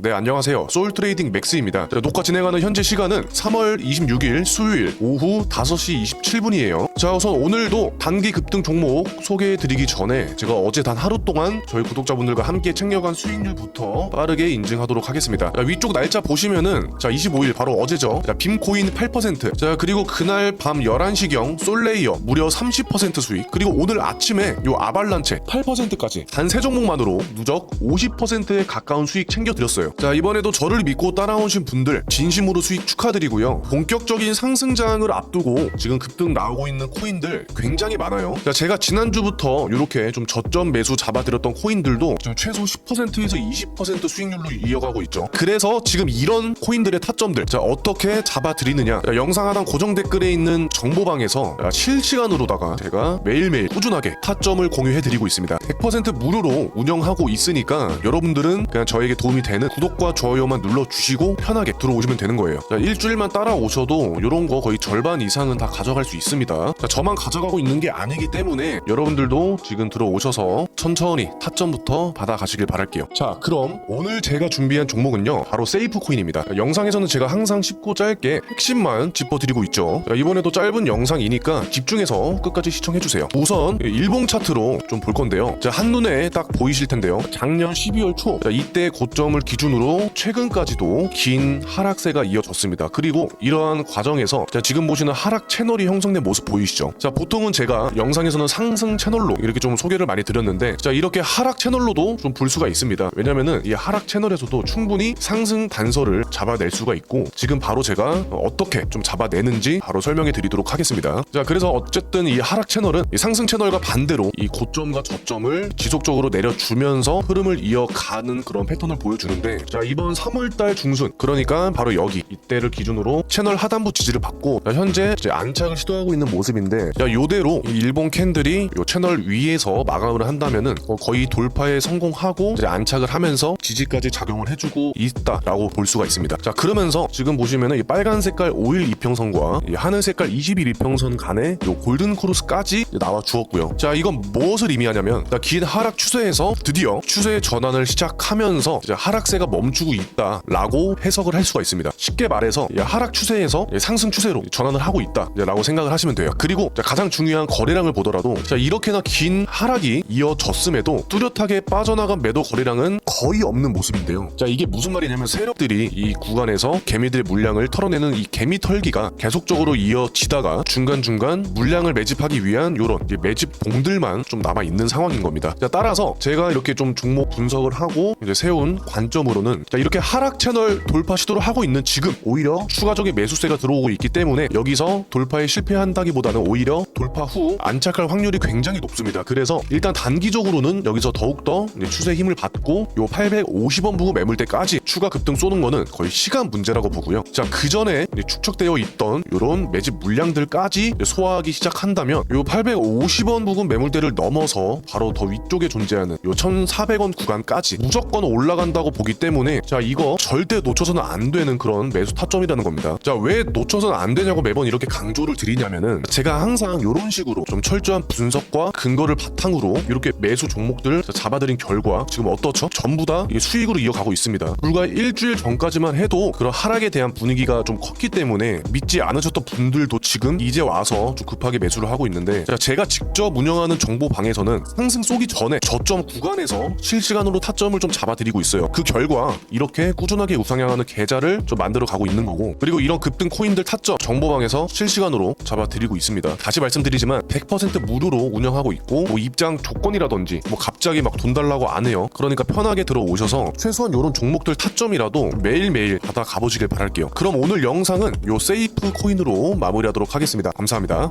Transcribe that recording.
네 안녕하세요. 소울 트레이딩 맥스입니다. 자, 녹화 진행하는 현재 시간은 3월 26일 수요일 오후 5시 27분이에요. 자 우선 오늘도 단기 급등 종목 소개해드리기 전에 제가 어제 단 하루 동안 저희 구독자분들과 함께 챙겨간 수익률부터 빠르게 인증하도록 하겠습니다. 자, 위쪽 날짜 보시면은 자 25일 바로 어제죠? 자 빔코인 8%자 그리고 그날 밤 11시경 솔레이어 무려 30% 수익. 그리고 오늘 아침에 요 아발란체 8%까지 단 세 종목만으로 누적 50%에 가까운 수익 챙겨드렸어요 자 이번에도 저를 믿고 따라오신 분들 진심으로 수익 축하드리고요. 본격적인 상승장을 앞두고 지금 급등 나오고 있는 코인들 굉장히 많아요. 자 제가 지난주부터 이렇게 좀 저점 매수 잡아드렸던 코인들도 최소 10%에서 20% 수익률로 이어가고 있죠. 그래서 지금 이런 코인들의 타점들 자 어떻게 잡아드리느냐. 자, 영상 하단 고정 댓글에 있는 정보방에서 자, 실시간으로다가 제가 매일매일 꾸준하게 타점을 공유해드리고 있습니다. 100% 무료로 운영하고 있으니까 여러분들은 그냥 저에게 도움이 되는 구독과 좋아요만 눌러주시고 편하게 들어오시면 되는 거예요. 자, 일주일만 따라오셔도 이런 거 거의 절반 이상은 다 가져갈 수 있습니다. 자, 저만 가져가고 있는 게 아니기 때문에 여러분들도 지금 들어오셔서 천천히 타점부터 받아가시길 바랄게요. 자 그럼 오늘 제가 준비한 종목은요 바로 세이프 코인입니다. 자, 영상에서는 제가 항상 쉽고 짧게 핵심만 짚어드리고 있죠. 자, 이번에도 짧은 영상이니까 집중해서 끝까지 시청해주세요. 우선 일봉 차트로 좀 볼 건데요. 자 한눈에 딱 보이실 텐데요. 작년 12월 초. 자, 이때 고점을 기준 으로 최근까지도 긴 하락세가 이어졌습니다. 그리고 이러한 과정에서 자, 지금 보시는 하락 채널이 형성된 모습 보이시죠? 자 보통은 제가 영상에서는 상승 채널로 이렇게 좀 소개를 많이 드렸는데 자 이렇게 하락 채널로도 좀 볼 수가 있습니다. 왜냐면은 이 하락 채널에서도 충분히 상승 단서를 잡아낼 수가 있고 지금 바로 제가 어떻게 좀 잡아내는지 바로 설명해 드리도록 하겠습니다. 자 그래서 어쨌든 이 하락 채널은 이 상승 채널과 반대로 이 고점과 저점을 지속적으로 내려주면서 흐름을 이어가는 그런 패턴을 보여주는데 자 이번 3월달 중순. 그러니까 바로 여기. 이때를 기준으로 채널 하단부 지지를 받고 자, 현재 이제 안착을 시도하고 있는 모습인데 자 요대로 이 일본 캔들이 요 채널 위에서 마감을 한다면은 어, 거의 돌파에 성공하고 이제 안착을 하면서 지지까지 작용을 해주고 있다라고 볼 수가 있습니다. 자 그러면서 지금 보시면은 이 빨간 색깔 5일 이평선과 이 하늘 색깔 20일 이평선 간에 요 골든 크로스까지 나와 주었고요. 자 이건 무엇을 의미하냐면 자, 긴 하락 추세에서 드디어 추세의 전환을 시작하면서 이제 하락세가 멈추고 있다라고 해석을 할 수가 있습니다. 쉽게 말해서 이 하락 추세에서 이 상승 추세로 전환을 하고 있다라고 생각을 하시면 돼요. 그리고 자, 가장 중요한 거래량을 보더라도 자, 이렇게나 긴 하락이 이어졌음에도 뚜렷하게 빠져나간 매도 거래량은 거의 없는 모습인데요. 자 이게 무슨 말이냐면 세력들이 이 구간에서 개미들의 물량을 털어내는 이 개미 털기가 계속적으로 이어지다가 중간중간 물량을 매집하기 위한 요런 이 매집 봉들만 좀 남아 있는 상황인 겁니다. 자, 따라서 제가 이렇게 좀 종목 분석을 하고 이제 세운 관점 으로는 자, 이렇게 하락 채널 돌파 시도를 하고 있는 지금 오히려 추가적인 매수세가 들어오고 있기 때문에 여기서 돌파에 실패한다기보다는 오히려 돌파 후 안착할 확률이 굉장히 높습니다. 그래서 일단 단기적으로는 여기서 더욱더 추세 힘을 받고 요 850원 부근 매물대까지 추가 급등 쏘는 거는 거의 시간 문제라고 보고요. 자, 그 전에 축적되어 있던 요런 매집 물량들까지 소화하기 시작한다면 요 850원 부근 매물대를 넘어서 바로 더 위쪽에 존재하는 요 1,400원 구간까지 무조건 올라간다고 보기 때문에 자, 이거 절대 놓쳐서는 안 되는 그런 매수 타점이라는 겁니다. 자, 왜 놓쳐서는 안 되냐고 매번 이렇게 강조를 드리냐면은 제가 항상 요런 식으로 좀 철저한 분석과 근거를 바탕으로 이렇게 매수 종목들 잡아드린 결과 지금 어떻죠? 전부 다 수익으로 이어가고 있습니다. 불과 일주일 전까지만 해도 그런 하락에 대한 분위기가 좀 컸기 때문에 믿지 않으셨던 분들도 지금 이제 와서 좀 급하게 매수를 하고 있는데 자, 제가 직접 운영하는 정보방에서는 상승 쏘기 전에 저점 구간에서 실시간으로 타점을 좀 잡아드리고 있어요. 그 결과 이렇게 꾸준하게 우상향하는 계좌를 좀 만들어 가고 있는 거고 그리고 이런 급등 코인들 타점 정보방에서 실시간으로 잡아드리고 있습니다. 다시 말씀드리지만 100% 무료로 운영하고 있고 뭐 입장 조건이라든지 뭐 갑자기 막 돈 달라고 안 해요. 그러니까 편하게 들어오셔서 최소한 이런 종목들 타점이라도 매일매일 받아 가보시길 바랄게요. 그럼 오늘 영상은 요 세이프 코인으로 마무리하도록 하겠습니다. 감사합니다.